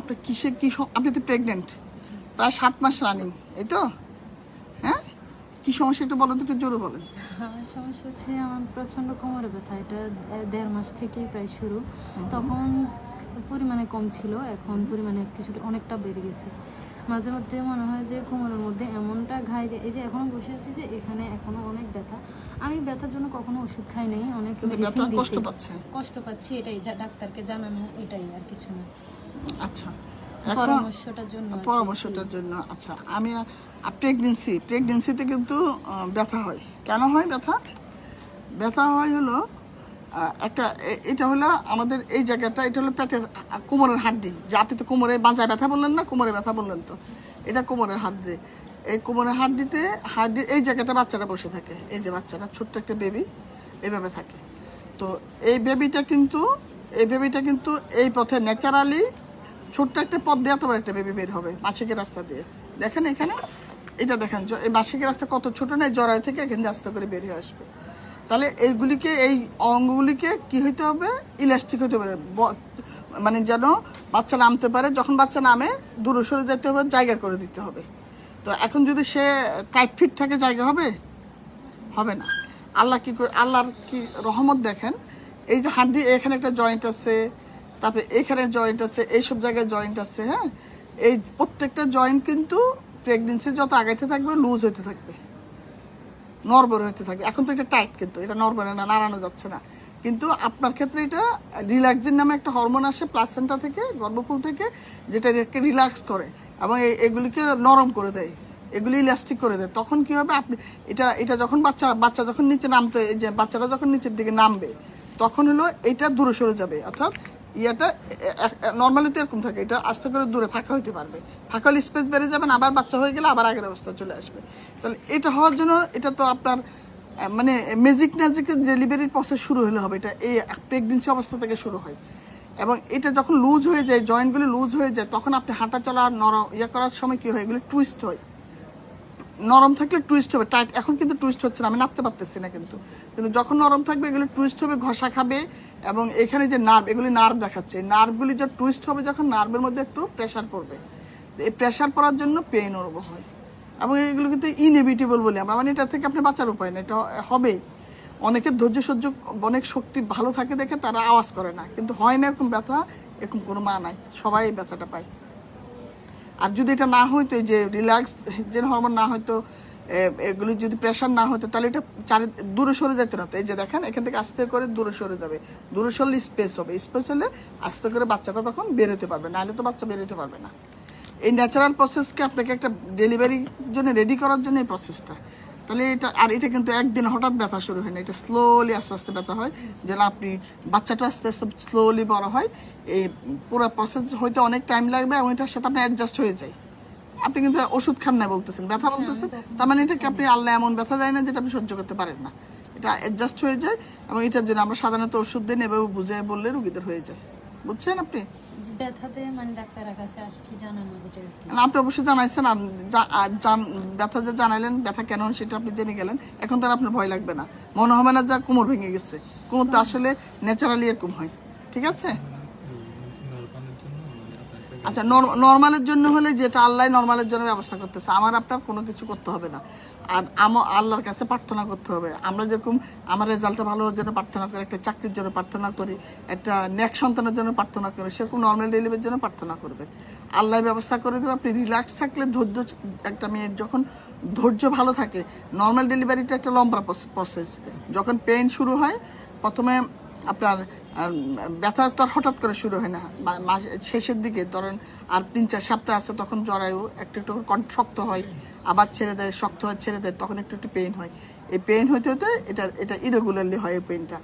আপনি কিসে কি আপনি তো প্রেগনেন্ট প্রায় সাত মাস রানিং এই তো? হ্যাঁ? কি সমস্যা একটু বলো তো একটু জোরে বলেন। আমার সমস্যা হচ্ছে আমার প্রচণ্ড কোমরে ব্যথা এটা দেড় মাস থেকেই প্রায় শুরু। তখন পরিমাণে কম ছিল এখন পরিমাণে কিছুটা অনেকটা বেড়ে গেছে। মাঝে মধ্যে মনে হয় যে কোমরের মধ্যে এমনটা ঘাই দেয় এই যে এখনও বসে আছি যে এখানে এখনও অনেক ব্যথা। আমি ব্যথার জন্য কখনো ওষুধ খাই নাই অনেক কষ্ট। পাচ্ছে। কষ্ট পাচ্ছি এটাই যা ডাক্তারকে জানানো এটাই আর কিছু না। আচ্ছা। পরামর্শটার জন্য পরামর্শটার জন্য আচ্ছা। আমি প্রেগনেন্সি প্রেগনেন্সিতে কিন্তু ব্যথা হয়। কেন হয় ব্যথা? ব্যথা হয় হলো একটা এটা হলো আমাদের এই জায়গাটা এটা হলো পেটের কোমরের হাড্ডি। যে আপনি তো কোমরে বাজায় ব্যথা বললেন না কোমরে ব্যথা বললেন তো। এটা কোমরের হাড্ডি। এই কোমরের হাড্ডিতে হাড্ডির এই জায়গাটা বাচ্চাটা বসে থাকে। এই যে বাচ্চাটা ছোট্ট একটা বেবি এইভাবে থাকে। তো এই বেবিটা কিন্তু এই বেবিটা কিন্তু এই পথে ন্যাচারালি ছোট্ট একটা পথ দিয়ে এত বড় একটা বেবি বের হবে মাসিকের রাস্তা দিয়ে। দেখেন এখানে? এটা দেখেন এই মাসিকের রাস্তা কত ছোট না জরায়ু থেকে এখানে আস্তে করে বের হয়ে আসবে। তাহলে এইগুলিকে, এই অঙ্গগুলিকে কি হইতে হবে? ইলাস্টিক হইতে হবে। মানে যেন বাচ্চা নামতে পারে, যখন বাচ্চা নামে, দূরে সরে যেতে হবে, জায়গা করে দিতে হবে। তো এখন যদি সে টাইট ফিট থাকে, জায়গা হবে? হবে না। আল্লাহ কি করে আল্লাহর কি রহমত দেখেন? এই যে হাড্ডি, এখানে একটা জয়েন্ট আছে। তারপরে এখানে জয়েন্ট আছে, এইসব জায়গায় জয়েন্ট আছে হ্যাঁ? এই প্রত্যেকটা জয়েন্ট কিন্তু প্রেগনেন্সি যত আগাইতে থাকবে লুজ হতে থাকবে। নরবরে হতে থাকবে। এখন তো এটা টাইট কিন্তু, এটা নরবরে না, নাড়ানো যাচ্ছে না। কিন্তু আপনার ক্ষেত্রে এটা রিল্যাক্সিন নামে একটা হরমোন আসে প্লাসেন্টা থেকে, গর্ভফুল থেকে, যেটা এটাকে রিল্যাক্স করে এবং এগুলিকে নরম করে দেয়, এগুলি ইলাস্টিক করে দেয়। তখন কি হবে? আপনি এটা এটা যখন বাচ্চা বাচ্চা যখন নিচে নামতে এই যে বাচ্চাটা যখন নিচের দিকে নামবে, তখন হলো এটা দূরে সরে যাবে। অর্থাৎ ইয়াটা নর্মালি তো এরকম থাকে, এটা আস্তে করে দূরে ফাঁকা হইতে পারবে। ফাঁকা হলে স্পেস বেড়ে যাবেন আবার বাচ্চা হয়ে গেলে আবার আগের অবস্থা চলে আসবে। তাহলে এটা হওয়ার জন্য এটা তো আপনার মানে ম্যাজিক ম্যাজিক ডেলিভারির প্রসেস শুরু হলে হবে, এটা এই প্রেগনেন্সি অবস্থা থেকে শুরু হয়। এবং এটা যখন লুজ হয়ে যায় জয়েন্টগুলি লুজ হয়ে যায়, তখন আপনি হাঁটা চলা নরম ইয়ে করার সময় কী হয়, এগুলি টুইস্ট হয়। নরম থাকলে টুইস্ট হবে। টাইট এখন কিন্তু টুইস্ট হচ্ছে না, আমি নাপতে পারতেছি না কিন্তু। কিন্তু যখন নরম থাকবে, এগুলো টুইস্ট হবে, ঘষা খাবে এবং এখানে যে নার্ভ এগুলি নার্ভ দেখাচ্ছে। নার্ভগুলি যে টুইস্ট হবে, যখন নার্ভের মধ্যে একটু প্রেশার পড়বে। এই প্রেশার পড়ার জন্য পেইন অনুভব হয়। এবং এগুলো কিন্তু ইনএভিটেবল বলি আমরা। মানে এটা থেকে আপনি বাঁচার উপায় না, এটা হবেই অনেকের ধৈর্য সহ্য, অনেক শক্তি ভালো থাকে দেখে তারা আওয়াজ করে না। কিন্তু হয় না এরকম ব্যথা, এরকম কোনো মা নাই। সবাই ব্যথাটা পায়। আর যদি এটা না হইতো যে রিল্যাক্স যে হরমোন না হয়তো এগুলি যদি প্রেশার না হতো, তাহলে এটা চারি, দূরে সরে যেতে হতো। এই যে দেখেন, এখান থেকে আস্তে করে দূরে সরে যাবে। দূরে সরলে স্পেস হবে। স্পেস হলে আস্তে করে বাচ্চাটা তখন বেরোতে পারবে। নাহলে তো বাচ্চা বেরোতে পারবে না। এই ন্যাচারাল প্রসেসকে আপনাকে একটা ডেলিভারির জন্য রেডি করার জন্য এই প্রসেসটা তাহলে এটা আর এটা কিন্তু একদিন হঠাৎ ব্যথা শুরু হয় না এটা স্লোলি আস্তে আস্তে ব্যথা হয় যেন আপনি বাচ্চাটা আস্তে আস্তে স্লোলি বড় হয় এই পুরো প্রসেস হইতে অনেক টাইম লাগবে এবং এটার সাথে আপনি অ্যাডজাস্ট হয়ে যায়। আপনি কিন্তু ওষুধ খান না বলতেছেন ব্যথা বলতেছেন তার মানে এটাকে আপনি আল্লাহ এমন ব্যথা দেয় না যেটা আপনি সহ্য করতে পারেন না। এটা অ্যাডজাস্ট হয়ে যায় এবং এটার জন্য আমরা সাধারণত ওষুধ দিন এভাবে বুঝে বললে রুগীদের হয়ে যায়। বুঝছেন আপনি? ব্যথাতে মানে ডাক্তারের কাছে আসছি জানানো এটা আর কি। না, আপনি অবশ্যই জানাইছেন আর ব্যথা যে জানাইলেন ব্যথা কেন সেটা আপনি জেনে গেলেন এখন তার আপনার ভয় লাগবে না। মনে হবে না যা কোমর ভেঙে গেছে। কোমর তো আসলে ন্যাচারালি এরকম হয়। ঠিক আছে? আচ্ছা নর্মালের জন্য হলে যেটা আল্লাহ নর্মালের জন্য ব্যবস্থা করতেছে, আমার আপনার কোনো কিছু করতে হবে না। আর আমার আল্লাহর কাছে প্রার্থনা করতে হবে। আমরা যেরকম আমার রেজাল্টটা ভালো হওয়ার জন্য প্রার্থনা করি, একটা চাকরির জন্য প্রার্থনা করি, একটা নেক সন্তানের জন্য প্রার্থনা করি, সেরকম নর্মাল ডেলিভারির জন্য প্রার্থনা করবেন আল্লাহ ব্যবস্থা করে দেবে, আপনি রিল্যাক্স থাকলে ধৈর্য একটা মেয়ের যখন ধৈর্য ভালো থাকে নর্মাল ডেলিভারিটা একটা লম্বা প্রসেস যখন পেইন শুরু হয়, প্রথমে আপনার ব্যথা তো হঠাৎ করে শুরু হয় না। মাস শেষের দিকে ধরেন আর তিন চার সপ্তাহ আছে তখন জরায়ু একটু একটু শক্ত হয় আবার ছেড়ে দেয় শক্ত হয় ছেড়ে দেয় তখন একটু একটু পেইন হয়। এই পেইন হইতে হতে এটা এটা ইরেগুলারলি হয় এই পেইনটা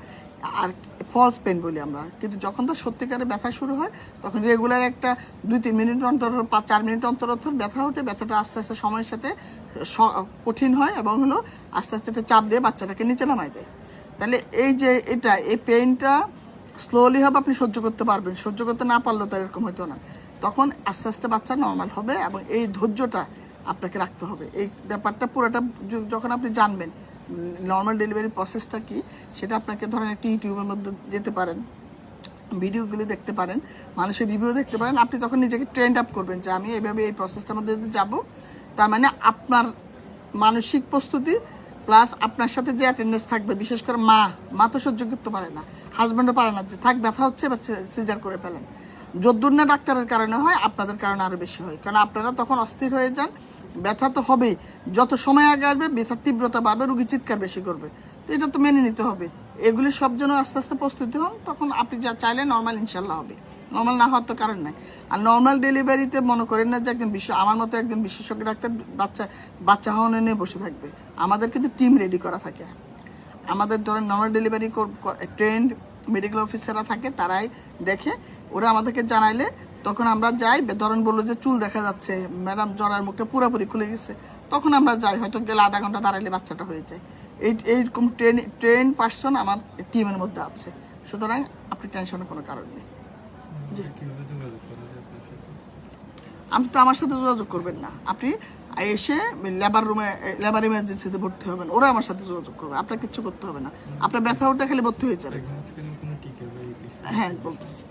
আর ফলস পেন বলি আমরা। কিন্তু যখন তো সত্যিকারে ব্যথা শুরু হয় তখন রেগুলার একটা দুই তিন মিনিট অন্তর অন্তর, পাঁচ চার মিনিট অন্তর অন্তর ব্যথা ওঠে ব্যথাটা আস্তে আস্তে সময়ের সাথে কঠিন হয় এবং হলো আস্তে আস্তে একটা চাপ দিয়ে বাচ্চাটাকে নিচে নামাই দেয়। তাহলে এই যে এটা, এই পেইনটা স্লোলি হবে, আপনি সহ্য করতে পারবেন। সহ্য করতে না পারলেও তার এরকম হতো না। তখন আস্তে আস্তে বাচ্চা নর্মাল হবে এবং এই ধৈর্যটা আপনাকে রাখতে হবে। এই ব্যাপারটা পুরোটা যখন আপনি জানবেন নর্মাল ডেলিভারি প্রসেসটা কি, সেটা আপনাকে ধরেন একটি ইউটিউবের মধ্যে যেতে পারেন, ভিডিওগুলি দেখতে পারেন, মানুষের রিভিউ দেখতে পারেন, আপনি তখন নিজেকে ট্রেন্ড আপ করবেন যে আমি এইভাবে এই প্রসেসটার মধ্যে যাব। তার মানে আপনার মানসিক প্রস্তুতি প্লাস আপনার সাথে যে অ্যাটেন্ডেন্স থাকবে, বিশেষ করে মা মা তো সহ্য করতে পারে না হাজব্যান্ডও পারে না, যে থাক, ব্যথা হচ্ছে বা সিজার করে ফেলেন। যদ্দূর না ডাক্তারের কারণে হয়, আপনাদের কারণে আরও বেশি হয়। কারণ আপনারা তখন অস্থির হয়ে যান, ব্যথা তো হবেই। যত সময় আগে আসবে, ব্যথার তীব্রতা বাড়বে, রুগী চিৎকার বেশি করবে। তো এটা তো মেনে নিতে হবে। এগুলি সব জন্য আস্তে আস্তে প্রস্তুতি হন, তখন আপনি যা চাইলে নর্মাল ইনশাল্লাহ হবে। নর্মাল না হওয়ার তো কারণ নাই। আর নর্মাল ডেলিভারিতে মনে করেন না যে একজন বিশ্ব আমার মতো একজন বিশেষজ্ঞ ডাক্তার বাচ্চা বাচ্চা হওয়ানো নিয়ে বসে থাকবে। আমাদের কিন্তু টিম রেডি করা থাকে। আমাদের ধরেন নর্মাল ডেলিভারি ট্রেন্ড মেডিকেল অফিসাররা থাকে তারাই দেখে ওরা আমাদেরকে জানাইলে তখন আমরা যাই ধরেন বলল যে চুল দেখা যাচ্ছে ম্যাডাম জ্বরের মুখটা পুরোপুরি খুলে গেছে তখন আমরা যাই হয়তো গেলে আধা ঘণ্টা দাঁড়াইলে বাচ্চাটা হয়ে যায়। এই এইরকম ট্রেন ট্রেন পার্সন আমার টিমের মধ্যে আছে। সুতরাং আপনি টেনশনের কোনো কারণ নেই। আপনি তো আমার সাথে যোগাযোগ করবেন না। আপনি এসে লেবার রুমে লেবার ইমার্জেন্সিতে ভর্তি হবেন। ওরা আমার সাথে যোগাযোগ করবে। আপনার কিচ্ছু করতে হবে না। আপনার ব্যথা ওটা খেলে ভর্তি হয়ে যাবে। হ্যাঁ বলতেছি।